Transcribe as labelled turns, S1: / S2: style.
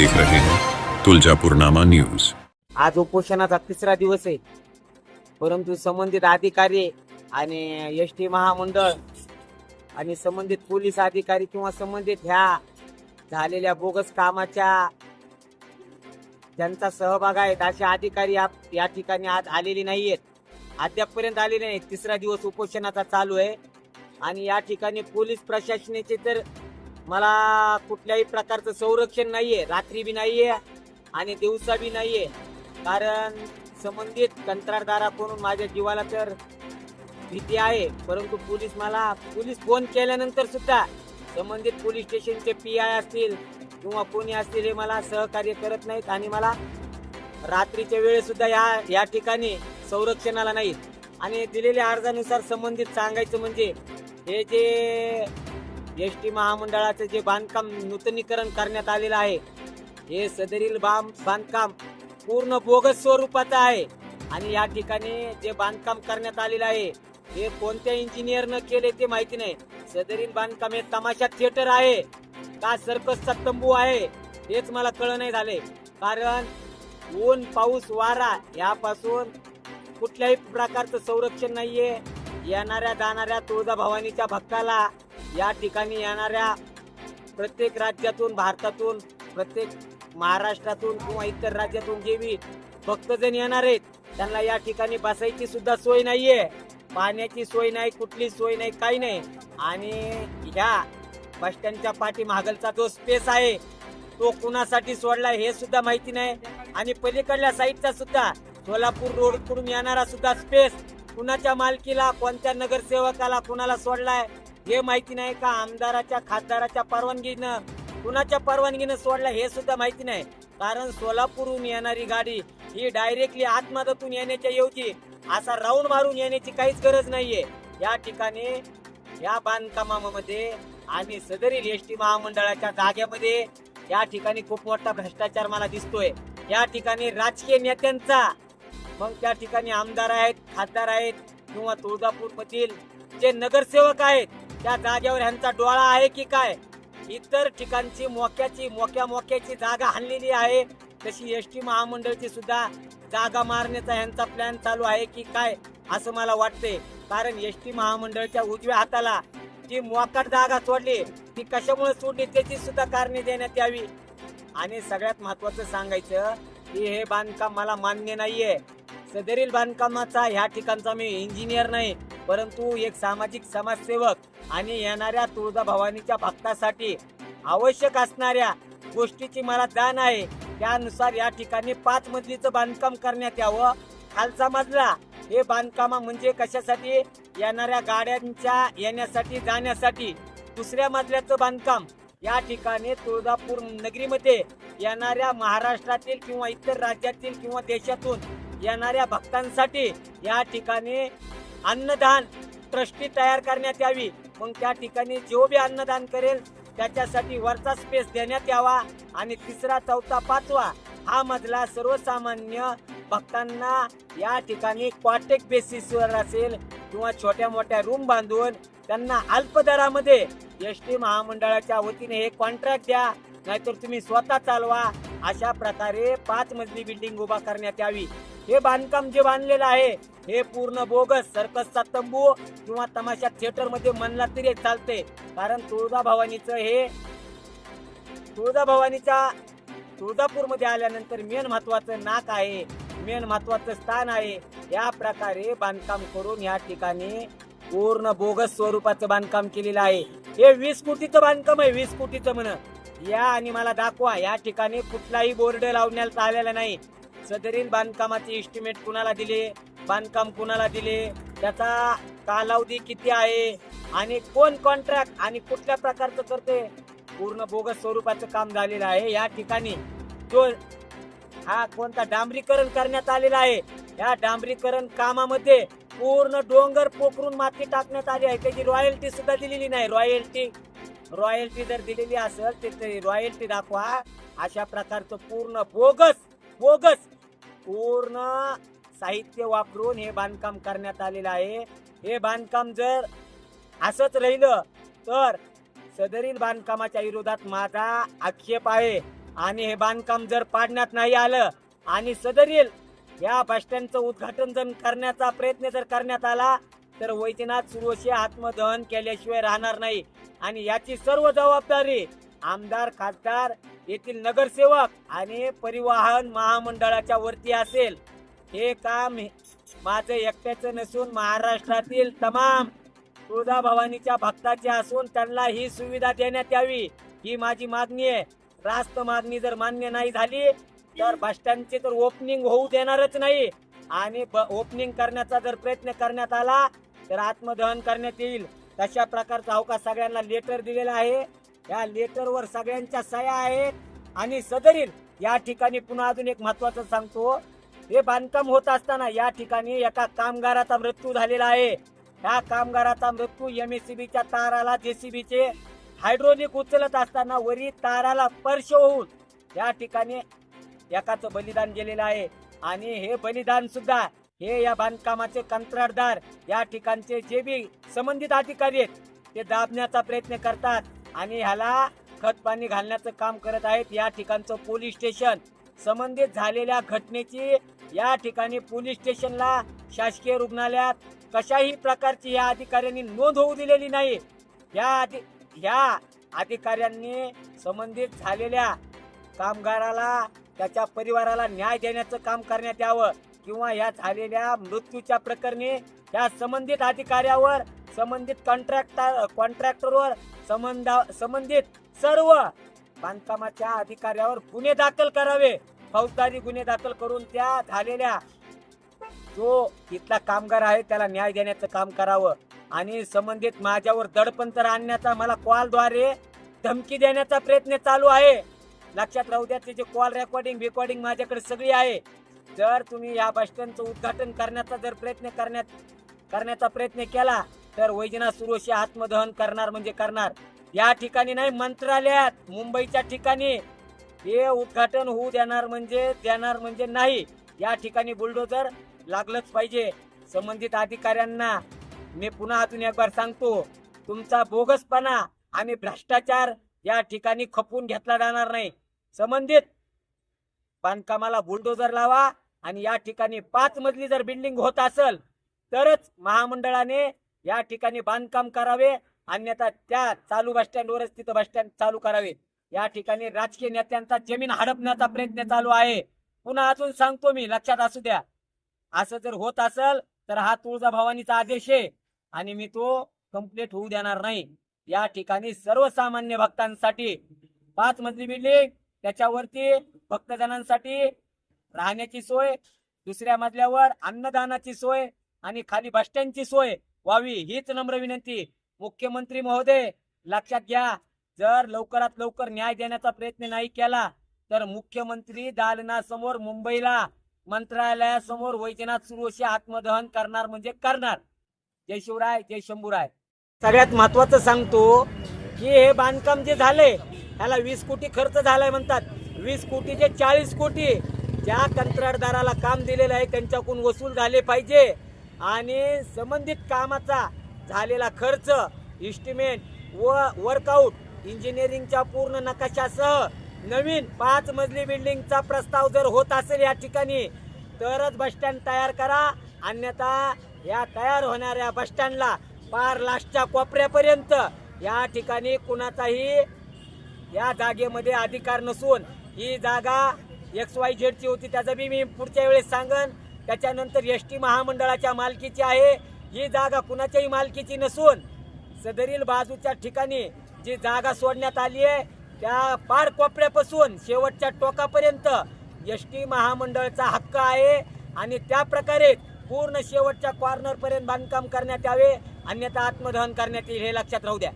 S1: देख रहे हैं। तुलजापुरनामा न्यूज।
S2: आज उपोषणाचा तिसरा दिवस आहे. परंतु संबंधित अधिकारी आणि एस टी महामंडळ आणि संबंधित पोलीस अधिकारी किंवा संबंधित ह्या झालेल्या बोगस कामाच्या ज्यांचा सहभाग आहेत असे अधिकारी आप- या ठिकाणी आज आलेले नाहीयेत. अद्यापपर्यंत आलेले नाहीत तिसरा दिवस उपोषणाचा चालू आहे. आणि या ठिकाणी पोलीस प्रशासनाचे तर मला कुठल्याही प्रकारचं संरक्षण नाहीये रात्री बी नाहीये आणि दिवसा बी नाहीये. कारण संबंधित कंत्राटदाराकडून माझ्या जीवाला तर भीती आहे परंतु पोलीस मला पोलीस फोन केल्यानंतर सुद्धा संबंधित पोलीस स्टेशनचे पी आय असतील किंवा कोणी असतील हे मला सहकार्य करत नाहीत आणि मला रात्रीच्या वेळेसुद्धा या या ठिकाणी संरक्षणाला नाहीत. आणि दिलेल्या अर्जानुसार संबंधित सांगायचं म्हणजे हे जे एस टी महामंडळाचं जे बांधकाम नूतनीकरण करण्यात आलेलं आहे हे सदरील बांधकाम पूर्ण बोगस स्वरूपाचं आहे. आणि या ठिकाणी जे बांधकाम करण्यात आलेलं आहे हे कोणत्या इंजिनियरनं केले ते माहिती नाही. सदरील बांधकाम हे तमाशा थिएटर आहे का सर्कसचा तंबू आहे हेच मला कळ नाही झाले. कारण ऊन पाऊस वारा यापासून कुठल्याही प्रकारचं संरक्षण नाहीये. येणाऱ्या जाणाऱ्या तुळजाभवानीच्या भक्ताला या ठिकाणी येणाऱ्या प्रत्येक राज्यातून भारतातून प्रत्येक महाराष्ट्रातून किंवा इतर राज्यातून जे बी भक्तजण येणार आहेत त्यांना या ठिकाणी बसायची सुद्धा सोय नाहीये. पाण्याची सोय नाही कुठली सोय नाही काही नाही. आणि ह्या बस स्टँडच्या पाठी मागलचा जो स्पेस आहे तो कुणासाठी सोडला हे सुद्धा माहिती नाही. आणि पलीकडल्या साईडचा सुद्धा सोलापूर रोडकडून येणारा सुद्धा स्पेस कुणाच्या मालकीला कोणत्या नगरसेवकाला कुणाला सोडलाय हे माहिती नाही का आमदाराच्या खासदाराच्या परवानगीनं? कुणाच्या परवानगीनं सोडला हे सुद्धा माहिती नाही. कारण सोलापूरहून येणारी गाडी ही डायरेक्टली आतमधातून येण्याच्या ऐवजी असा राऊंड मारून येण्याची काहीच गरज नाहीये. या ठिकाणी या बांधकामामध्ये आणि सदरील एस टी महामंडळाच्या जागेमध्ये या ठिकाणी खूप मोठा भ्रष्टाचार मला दिसतोय. या ठिकाणी राजकीय नेत्यांचा मग त्या ठिकाणी आमदार आहेत खासदार आहेत किंवा तुळजापूर मधील जे नगरसेवक आहेत त्या जागेवर ह्यांचा डोळा आहे की काय? इतर ठिकाणची मोक्याची मोक्या मोक्याची जागा हाणलेली आहे. तशी एस टी महामंडळची सुद्धा जागा मारण्याचा ह्यांचा प्लॅन चालू आहे की काय असं मला वाटते कारण एस टी महामंडळच्या उजव्या हाताला जी मोकाट जागा सोडली ती कशामुळे सोडली त्याची सुद्धा कारणे देण्यात यावी. आणि सगळ्यात महत्वाचं सांगायचं की हे बांधकाम मला मान्य नाहीये. सदरील बांधकामाचा ह्या ठिकाणचा मी इंजिनियर नाही परंतु एक सामाजिक समाजसेवक आणि येणाऱ्या तुळजाभवानीच्या भक्तासाठी आवश्यक असणाऱ्या गोष्टीची मला जाण आहे. त्यानुसार या ठिकाणी पाच मजलीचं बांधकाम करण्यात यावं. खालचा मजला हे बांधकाम म्हणजे कशासाठी? येणाऱ्या गाड्यांच्या येण्यासाठी जाण्यासाठी. दुसऱ्या मजल्याचं बांधकाम या ठिकाणी तुळजापूर नगरीमध्ये येणाऱ्या महाराष्ट्रातील किंवा इतर राज्यातील किंवा देशातून येणाऱ्या भक्तांसाठी या ठिकाणी अन्नदान ट्रस्टी तयार करण्यात यावी. मग त्या ठिकाणी जो बी अन्नदान करेल त्याच्यासाठी वरचा स्पेस देण्यात यावा. आणि तिसरा चौथा पाचवा हा मजला सर्वसामान्य भक्तांना या ठिकाणी क्वाटेक बेसिसवर असेल किंवा छोट्या मोठ्या रूम बांधून त्यांना अल्प दरामध्ये एस टी महामंडळाच्या वतीने हे कॉन्ट्रॅक्ट द्या. नाहीतर तुम्ही स्वतः चालवा. अशा प्रकारे पाच मजली बिल्डिंग उभा करण्यात यावी. हे बांधकाम जे बांधलेलं आहे हे पूर्ण बोगस सर्कसचा तंबू किंवा तमाशा थिएटरमध्ये म्हणला तरी चालते. कारण तुळजाभवानीचं हे तुळजाभवानीच्या तुळजापूरमध्ये आल्यानंतर मेन महत्वाचं नाक आहे मेन महत्वाचं स्थान आहे. या प्रकारे बांधकाम करून या ठिकाणी पूर्ण बोगस स्वरूपाचं बांधकाम केलेलं आहे. हे वीस कोटीचं बांधकाम आहे वीस कोटीचं म्हण. या आणि मला दाखवा या ठिकाणी कुठलाही बोर्ड लावण्यात आलेला नाही. सदरील बांधकामाचे एस्टिमेट कुणाला दिले? बांधकाम कुणाला दिले? त्याचा कालावधी किती आहे? आणि कोण कॉन्ट्रॅक्ट आणि कुठल्या प्रकारचं करते? पूर्ण बोगस स्वरूपाचं काम झालेलं आहे. या ठिकाणी जो हा कोणता डांबरीकरण करण्यात आलेला आहे या डांबरीकरण कामामध्ये पूर्ण डोंगर पोखरून माती टाकण्यात आली आहे. त्याची रॉयल्टी सुद्धा दिलेली नाही. रॉयल्टी रॉयल्टी जर दिलेली असेल तर रॉयल्टी दाखवा. अशा प्रकारचं पूर्ण बोगस बोगस. पूर्ण साहित्य वापरून हे बांधकाम करण्यात आलेलं आहे. हे बांधकाम जर असंच राहिलं तर सदरील बांधकामाच्या विरोधात माझा आक्षेप आहे. आणि हे बांधकाम जर पाडण्यात नाही आलं आणि सदरील या बस स्टँडचं उद्घाटन जर करण्याचा प्रयत्न जर करण्यात आला तर वैद्यनाथ सुरोशे आत्मदहन केल्याशिवाय राहणार नाही. आणि याची सर्व जबाबदारी आमदार खासदार येथील नगरसेवक आणि परिवहन महामंडळाच्या वरती असेल. हे काम माझं एकट्याचं नसून महाराष्ट्रातील तमाम तुळजाभवानीच्या भक्ताचे असून त्यांना ही सुविधा देण्यात यावी ही माझी मागणी आहे. रास्त मागणी जर मान्य नाही झाली तर बस स्टँडचे तर ओपनिंग होऊ देणारच नाही. आणि ओपनिंग करण्याचा जर प्रयत्न करण्यात आला तर आत्मदहन करण्यात येईल. तशा प्रकारचा अवकाश सगळ्यांना लेटर दिलेला आहे. या लेटरवर सगळ्यांच्या सह्या आहेत आणि सदरील या ठिकाणी पुन्हा अजून एक महत्वाचं सांगतो. हे बांधकाम होत असताना या ठिकाणी एका कामगाराचा मृत्यू झालेला आहे. ह्या कामगाराचा मृत्यू एम एमएससीबीच्या ताराला जेसीबीचे हायड्रोलिक उचलत असताना वरी ताराला स्पर्श होऊन या ठिकाणी एकाचं बलिदान गेलेलं आहे. आणि हे बलिदान सुद्धा हे या बांधकामाचे कंत्राटदार या ठिकाणचे जे बी संबंधित अधिकारी आहेत ते दाबण्याचा प्रयत्न करतात. आणि ह्याला खत पाणी घालण्याचं काम करत आहेत. या ठिकाणचं पोलीस स्टेशन. संबंधित झालेल्या घटनेची या ठिकाणी पोलीस स्टेशनला शासकीय रुग्णालयात कशाही प्रकारची या अधिकाऱ्यांनी नोंद होऊ दिलेली नाही. या अधि या अधिकाऱ्यांनी संबंधित झालेल्या कामगाराला त्याच्या परिवाराला न्याय देण्याचं काम करण्यात यावं किंवा या झालेल्या मृत्यूच्या प्रकरणी या संबंधित अधिकाऱ्यावर संबंधित कॉन्ट्रॅक्टर कॉन्ट्रॅक्टरवर संबंधा संबंधित सर्व बांधकामाच्या अधिकाऱ्यावर गुन्हे दाखल करावे. फौजदारी गुन्हे दाखल करून त्या झालेल्या जो इथला कामगार आहे त्याला न्याय देण्याचं काम करावं. आणि संबंधित माझ्यावर दडपंतर आणण्याचा मला कॉलद्वारे धमकी देण्याचा प्रयत्न चालू आहे. लक्षात राहू द्या त्याचे कॉल रेकॉर्डिंग रेकॉर्डिंग माझ्याकडे सगळी आहे. जर तुम्ही या बस स्टँडचं उद्घाटन करण्याचा जर प्रयत्न करण्यात करण्याचा प्रयत्न केला तर वैजनाथ सुरोशी आत्मदहन करणार म्हणजे करणार. या ठिकाणी नाही मंत्रालयात मुंबईच्या ठिकाणी. हे उद्घाटन होऊ देणार म्हणजे देणार म्हणजे नाही. या ठिकाणी बुलडोजर लागलंच पाहिजे. संबंधित अधिकाऱ्यांना मी पुन्हा अजून एक बार सांगतो तुमचा बोगसपणा आणि भ्रष्टाचार या ठिकाणी खपून घेतला जाणार नाही. संबंधित बांधकामाला बुलडोजर लावा आणि या ठिकाणी पाच मजली जर बिल्डिंग होत असेल तरच महामंडळाने या ठिकाणी बांधकाम करावे अन्यथा त्या चालू बस स्टँडवरच तिथं बस स्टँड चालू करावे. या ठिकाणी राजकीय नेत्यांचा जमीन हडपण्याचा प्रयत्न चालू आहे. पुन्हा अजून सांगतो मी लक्षात असू द्या. असं जर होत असेल तर हा तुळजाभवानीचा आदेश आहे. आणि मी तो कंप्लीट होऊ देणार नाही. या ठिकाणी सर्वसामान्य भक्तांसाठी पाच मजली बिल्डिंग त्याच्यावरती भक्तजनांसाठी राहण्याची सोय दुसऱ्या मजल्यावर अन्नदानाची सोय आणि खाली बस स्टँडची सोय. व्हावी हीच नम्र विनंती. मुख्यमंत्री महोदय लक्षात घ्या जर लवकरात लवकर न्याय देण्याचा प्रयत्न नाही केला तर मुख्यमंत्री दालनासमोर मुंबईला मंत्रालयासमोर वैद्यनाथ सुरोशी आत्मदहन करणार म्हणजे करणार. जय शिवराय जय शंभूराय. सगळ्यात महत्वाचं सांगतो की हे बांधकाम जे झाले ह्याला वीस कोटी खर्च झालाय म्हणतात. वीस कोटीचे चाळीस कोटी ज्या कंत्राटदाराला काम दिलेलं आहे त्यांच्याकडून वसूल झाले पाहिजे. आणि संबंधित कामाचा झालेला खर्च इस्टिमेट व वर्कआउट इंजिनिअरिंगच्या पूर्ण नकाशासह नवीन पाच मजली बिल्डिंगचा प्रस्ताव जर होत असेल या ठिकाणी तरच बसस्टँड तयार करा. अन्यथा या तयार होणाऱ्या बसस्टँडला पार लास्टच्या कोपऱ्यापर्यंत या ठिकाणी कुणाचाही या जागेमध्ये अधिकार नसून ही जागा एक्स वाय झेडची होती त्याचं बी मी पुढच्या वेळेस सांगन. त्याच्यानंतर एस टी महामंडळाच्या मालकीची आहे. ही जागा कुणाच्याही मालकीची नसून सदरील बाजूच्या ठिकाणी जी जागा सोडण्यात आली आहे त्या पार कोपऱ्यापासून शेवटच्या टोकापर्यंत एस टी महामंडळाचा हक्क आहे आणि त्या प्रकारे पूर्ण शेवटच्या कॉर्नरपर्यंत बांधकाम करण्यात यावे. अन्यथा आत्मदहन करण्यात येईल हे लक्षात राहू द्या.